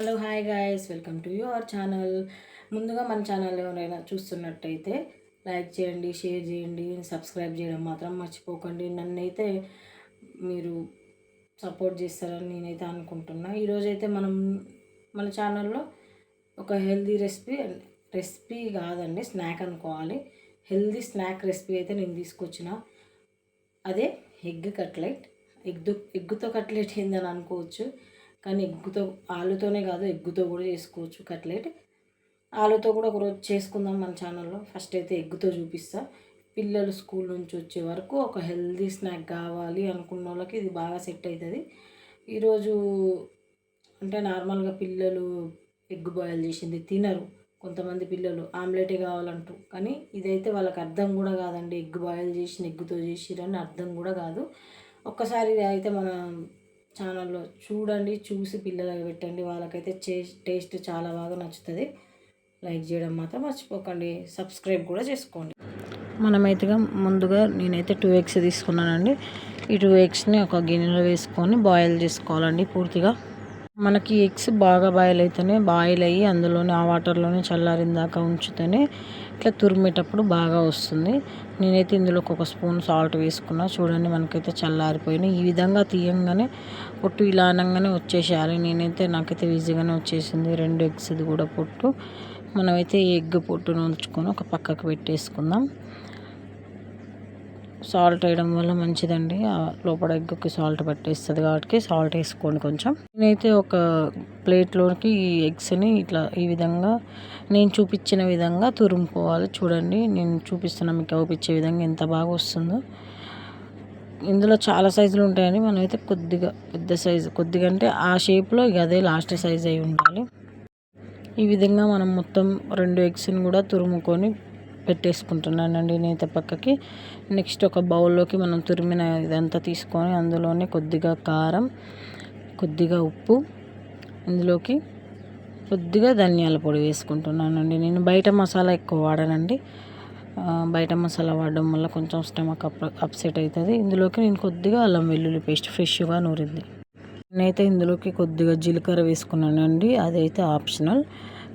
Hello hi guys welcome to your channel ముందుగా మన channel ఎవరైనా చూస్తున్నట్టయితే లైక్ చేయండి షేర్ చేయండి సబ్స్క్రైబ్ చేయడం మాత్రం మర్చిపోకండి. నన్నైతే మీరు సపోర్ట్ చేస్తారని నేనైతే అనుకుంటున్నా. ఈరోజైతే మనం మన ఛానల్లో ఒక హెల్దీ రెసిపీ రెసిపీ కాదండి స్నాక్ అనుకోవాలి. హెల్దీ స్నాక్ రెసిపీ అయితే నేను తీసుకొచ్చిన. అదే ఎగ్ కట్లెట్ ఎగ్గు ఎగ్గుతో కట్లెట్ ఏందని అనుకోవచ్చు. కానీ ఎగ్గుతో ఆలుతోనే కాదు ఎగ్గుతో కూడా చేసుకోవచ్చు కట్లెట్. ఆలుతో కూడా ఒకరోజు చేసుకుందాం మన ఛానల్లో. ఫస్ట్ అయితే ఎగ్గుతో చూపిస్తా. పిల్లలు స్కూల్ నుంచి వచ్చే వరకు ఒక హెల్దీ స్నాక్ కావాలి అనుకున్న వాళ్ళకి ఇది బాగా సెట్ అవుతుంది. ఈరోజు అంటే నార్మల్గా పిల్లలు ఎగ్ బాయిల్ చేసింది తినరు. కొంతమంది పిల్లలు ఆమ్లెటే కావాలంటూ కానీ ఇదైతే వాళ్ళకి అర్థం కూడా కాదండి. ఎగ్ బాయిల్ చేసిన ఎగ్గుతో చేసిరని అర్థం కూడా కాదు. ఒక్కసారి అయితే మన ఛానల్లో చూడండి చూసి పిల్లలకి పెట్టండి. వాళ్ళకైతే టేస్ట్ చాలా బాగా నచ్చుతుంది. లైక్ చేయడం మాత్రం మర్చిపోకండి. సబ్స్క్రైబ్ కూడా చేసుకోండి. మనమైతే ముందుగా నేనైతే టూ ఎగ్స్ తీసుకున్నానండి. ఈ టూ ఎగ్స్ని ఒక గిన్నెలో వేసుకొని బాయిల్ చేసుకోవాలండి పూర్తిగా. మనకి ఎగ్స్ బాగా బాయిల్ అయితేనే బాయిల్ అయ్యి అందులోనే ఆ వాటర్లోనే చల్లారిన దాకా ఉంచితేనే ఇట్లా తురిమేటప్పుడు బాగా వస్తుంది. నేనైతే ఇందులో ఒక స్పూన్ సాల్ట్ వేసుకున్నా. చూడండి మనకైతే చల్లారిపోయినాయి. ఈ విధంగా తీయంగానే పొట్టు ఇలా అనగానే వచ్చేసేయాలి. నేనైతే నాకైతే ఈజీగానే వచ్చేసింది. రెండు ఎగ్స్ది కూడా పొట్టు. మనమైతే ఎగ్ పొట్టును ఉంచుకొని ఒక పక్కకు పెట్టేసుకుందాం. సాల్ట్ వేయడం వల్ల మంచిదండి. లోపల ఎగ్గుకి సాల్ట్ పట్టేస్తుంది కాబట్టి సాల్ట్ వేసుకోండి కొంచెం. నేనైతే ఒక ప్లేట్లోకి ఈ ఎగ్స్ని ఇట్లా ఈ విధంగా నేను చూపించిన విధంగా తురుముకోవాలి. చూడండి నేను చూపిస్తున్నా మీకు అవుపించే విధంగా ఎంత బాగా వస్తుందో. ఇందులో చాలా సైజులు ఉంటాయని మనమైతే కొద్దిగా పెద్ద సైజు కొద్దిగా అంటే ఆ షేప్లో ఇక అదే లాస్ట్ సైజ్ అయి ఉండాలి. ఈ విధంగా మనం మొత్తం రెండు ఎగ్స్ని కూడా తురుముకొని పెట్టేసుకుంటున్నానండి నేత పక్కకి. నెక్స్ట్ ఒక బౌల్లోకి మనం తురిమిన ఇదంతా తీసుకొని అందులోనే కొద్దిగా కారం కొద్దిగా ఉప్పు ఇందులోకి కొద్దిగా ధనియాల పొడి వేసుకుంటున్నానండి. నేను బయట మసాలా ఎక్కువ వాడనండి. బయట మసాలా వాడడం వల్ల కొంచెం స్టమక్ అప్ అప్సెట్ అవుతుంది ఇందులోకి నేను కొద్దిగా అల్లం వెల్లుల్లి పేస్ట్ ఫ్రెష్గా నూరింది. నేనైతే ఇందులోకి కొద్దిగా జీలకర్ర వేసుకున్నానండి. అదైతే ఆప్షనల్.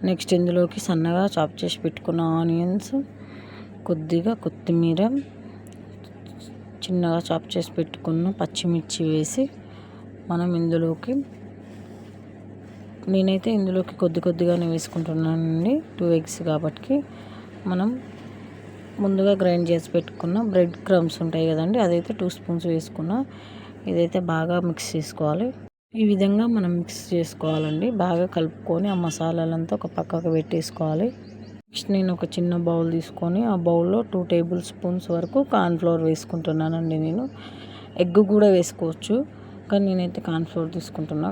నెక్స్ట్ ఇందులోకి సన్నగా చాప్ చేసి పెట్టుకున్న ఆనియన్స్ కొద్దిగా కొత్తిమీర చిన్నగా చాప్ చేసి పెట్టుకున్న పచ్చిమిర్చి వేసి మనం ఇందులోకి నేనైతే ఇందులోకి కొద్ది కొద్దిగానే వేసుకుంటున్నానండి టూ ఎగ్స్ కాబట్టి. మనం ముందుగా గ్రైండ్ చేసి పెట్టుకున్న బ్రెడ్ క్రమ్స్ ఉంటాయి కదండి అదైతే టూ స్పూన్స్ వేసుకున్న ఇదైతే బాగా మిక్స్ చేసుకోవాలి. ఈ విధంగా మనం మిక్స్ చేసుకోవాలండి. బాగా కలుపుకొని ఆ మసాలాలంతా ఒక పక్కకు పెట్టేసుకోవాలి. నెక్స్ట్ నేను ఒక చిన్న బౌల్ తీసుకొని ఆ బౌల్లో టూ టేబుల్ స్పూన్స్ వరకు కార్న్ఫ్లోర్ వేసుకుంటున్నానండి నేను. ఎగ్ కూడా వేసుకోవచ్చు కానీ నేనైతే కార్న్ఫ్లోర్ తీసుకుంటున్నా.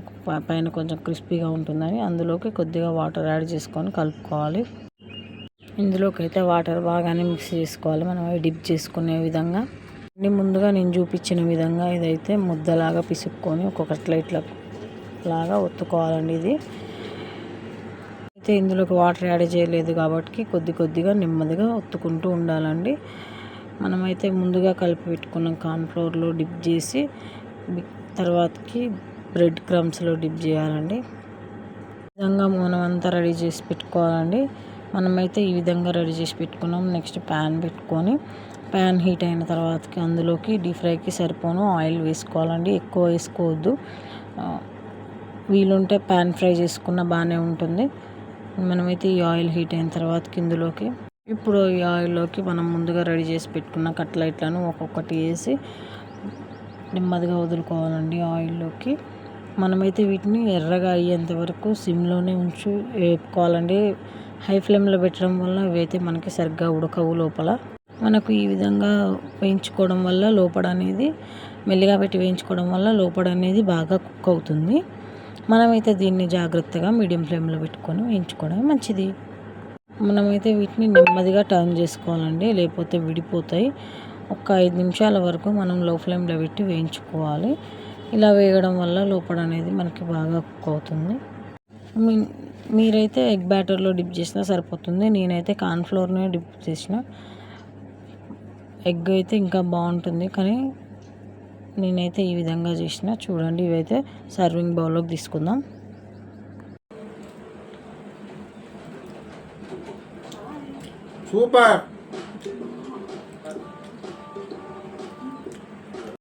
పైన కొంచెం క్రిస్పీగా ఉంటుందని అందులోకి కొద్దిగా వాటర్ యాడ్ చేసుకొని కలుపుకోవాలి. ఇందులోకి అయితే వాటర్ బాగానే మిక్స్ చేసుకోవాలి. మనం అవి డిప్ చేసుకునే విధంగా. ముందుగా నేను చూపించిన విధంగా ఇదైతే ముద్దలాగా పిసుక్కొని ఒక్కొక్కట్ల ఇట్లా లాగా ఒత్తుకోవాలండి ఇది. అయితే ఇందులోకి వాటర్ యాడ్ చేయలేదు కాబట్టి కొద్ది కొద్దిగా నెమ్మదిగా ఒత్తుకుంటూ ఉండాలండి. మనమైతే ముందుగా కలిపి పెట్టుకున్న కార్న్ఫ్లోర్లో డిప్ చేసి తర్వాతకి బ్రెడ్ క్రమ్స్లో డిప్ చేయాలండి. ఈ విధంగా మనం అంతా రెడీ చేసి పెట్టుకోవాలండి. మనమైతే ఈ విధంగా రెడీ చేసి పెట్టుకున్నాం. నెక్స్ట్ ప్యాన్ పెట్టుకొని ప్యాన్ హీట్ అయిన తర్వాతకి అందులోకి డీప్ ఫ్రైకి సరిపోను ఆయిల్ వేసుకోవాలండి. ఎక్కువ వేసుకోవద్దు. వీలుంటే ప్యాన్ ఫ్రై చేసుకున్న బాగానే ఉంటుంది. మనమైతే ఈ ఆయిల్ హీట్ అయిన తర్వాత ఇందులోకి ఇప్పుడు ఈ ఆయిల్లోకి మనం ముందుగా రెడీ చేసి పెట్టుకున్న కట్లైట్లను ఒక్కొక్కటి వేసి నెమ్మదిగా వదులుకోవాలండి ఆయిల్లోకి. మనమైతే వీటిని ఎర్రగా అయ్యేంత వరకు సిమ్లోనే ఉంచు వేపుకోవాలండి. హై ఫ్లేమ్లో పెట్టడం వల్ల ఇవైతే మనకి సరిగ్గా ఉడకవు లోపల. మనకు ఈ విధంగా వేయించుకోవడం వల్ల లోపల అనేది మెల్లిగా పెట్టి వేయించుకోవడం వల్ల లోపల అనేది బాగా కుక్ అవుతుంది. మనమైతే దీన్ని జాగ్రత్తగా మీడియం ఫ్లేమ్లో పెట్టుకొని వేయించుకోవడం మంచిది. మనమైతే వీటిని నెమ్మదిగా టర్న్ చేసుకోవాలండి. లేకపోతే విడిపోతాయి. ఒక ఐదు నిమిషాల వరకు మనం లో ఫ్లేమ్లో పెట్టి వేయించుకోవాలి. ఇలా వేయడం వల్ల లోపల అనేది మనకి బాగా కుక్ అవుతుంది. మీరైతే ఎగ్ బ్యాటర్లో డిప్ చేసినా సరిపోతుంది. నేనైతే కార్న్ఫ్లోర్నే డిప్ చేసిన. ఎగ్ అయితే ఇంకా బాగుంటుంది. కానీ నేనైతే ఈ విధంగా చేసిన. చూడండి ఇవైతే సర్వింగ్ బౌల్లోకి తీసుకుందాం. సూపర్.